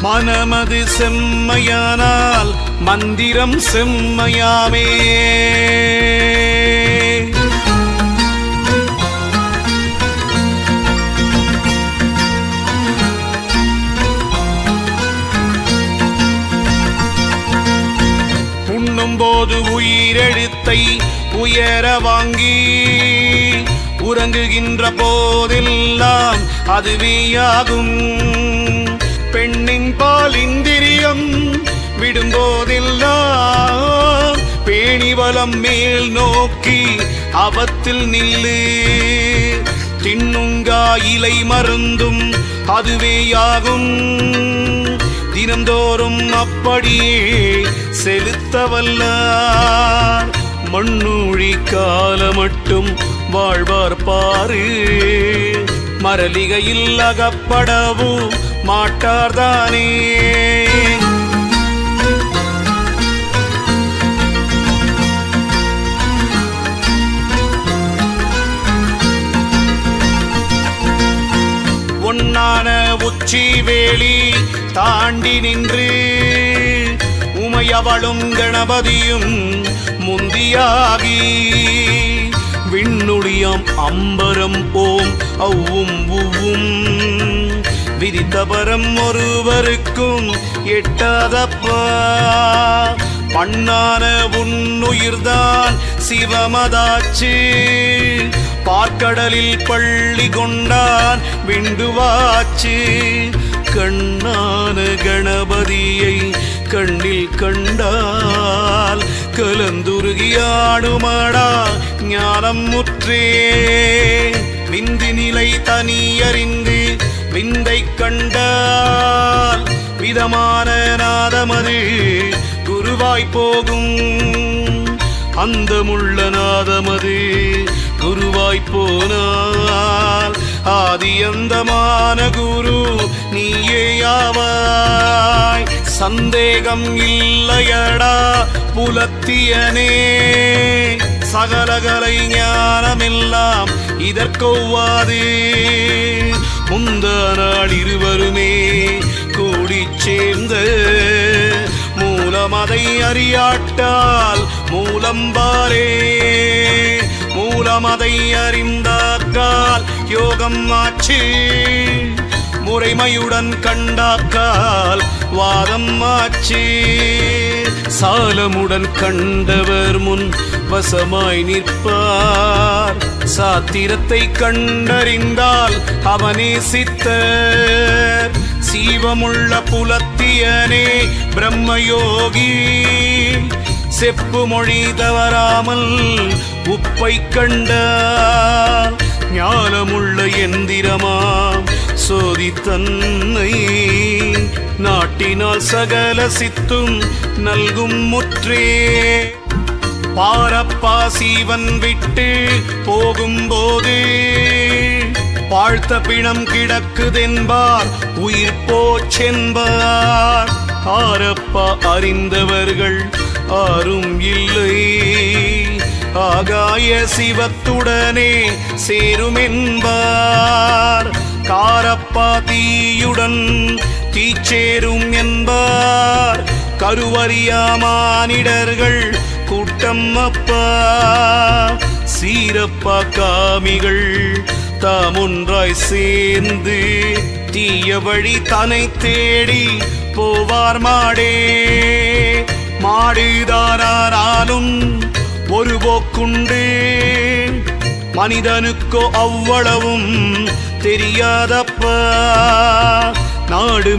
மனமது செம்மையானால் மந்திரம் செம்மையாமே. போது உயிரெழுத்தை உயர வாங்கி உறங்குகின்ற போதெல்லாம் அதுவேயாகும். பெண்ணின் பேணிவலம் மேல் நோக்கி அவத்தில் நில்லு. தின்னுங்கா இலை மருந்தும் அதுவேயாகும். தினந்தோறும் அப்படியே செலுத்த வல்லார். மண்ணூழி கால மட்டும் வாழ்வார் பாரு. மரலிகையில் அகப்படவும் மாட்டார்தானே ஞான உச்சி வேலி தாண்டி நின்று உமையவளும் கணபதியும் முந்தியாகி. விண்ணுடியம் அம்பரம் ஓம் அவ்வும் உவ்வும் விதித்தபரம் ஒருவருக்கும் எட்டாதப்பா. பண்ணான உன்னுயிர்தான் சிவமதாச்சு. கடலில் பள்ளி கொண்டான் விண்டுவாச்சு. கண்ணான கணபதியை கண்ணில் கண்டால் கலந்துருகியாடுமாடா ஞானம் முற்றே. விந்து நிலை தனியறிந்து விந்தை கண்டால் விதமான நாதமது குருவாய் போகும். அந்த முள்ள நாதமது குருவாய் போனால். ஆதியந்தமான குரு நீயேயாவாய். சந்தேகம் இல்லையடா புலத்தியனே. சகலகலை ஞானமெல்லாம் இதற்கொவ்வாது. முந்த நாள் இருவருமே கூடிச் சேர்ந்த அதை அறியாட்டால் மூலம் பாரே மூலமதை அறிந்தாக்கால் யோகம் ஆச்சு. முறைமையுடன் கண்டாக்கால் வாதம் ஆச்சு. சாலமுடன் கண்டவர் முன் வசமாய் நிற்பார். சாத்திரத்தை கண்டறிந்தால் அவனே சித்தர். சீவமுள்ள புலத்தியனே பிரம்மயோகி. செப்பு மொழி தவறாமல் உப்பை கண்டால் ஞானமுள்ள எந்திரமாம் சோதி தன்னை நாட்டினால் சகல சித்தும் நல்கும் முற்றே. பாரப்பா சீவன் விட்டு போகும்போது வாழ்த்த பிணம் கிடக்குதென்பார் உயிர் போச்சென்பார். ஆரப்பா அறிந்தவர்கள் ஆரும் இல்லை. ஆகாய சிவத்துடனே சேருமென்பார். காரப்பா தீயுடன் தீச்சேரும் என்பார். கருவறியா மானிடர்கள் கூட்டம் அப்பா. சீரப்பா காமிகள் தாமொன்றாய் சேர்ந்து தீய வழி தனை தேடி போவார் மாடே. மாடுதாராலும் ஒரு போக்குண்டு. மனிதனுக்கோ அவ்வளவும் தெரியாதப்பா. நாடு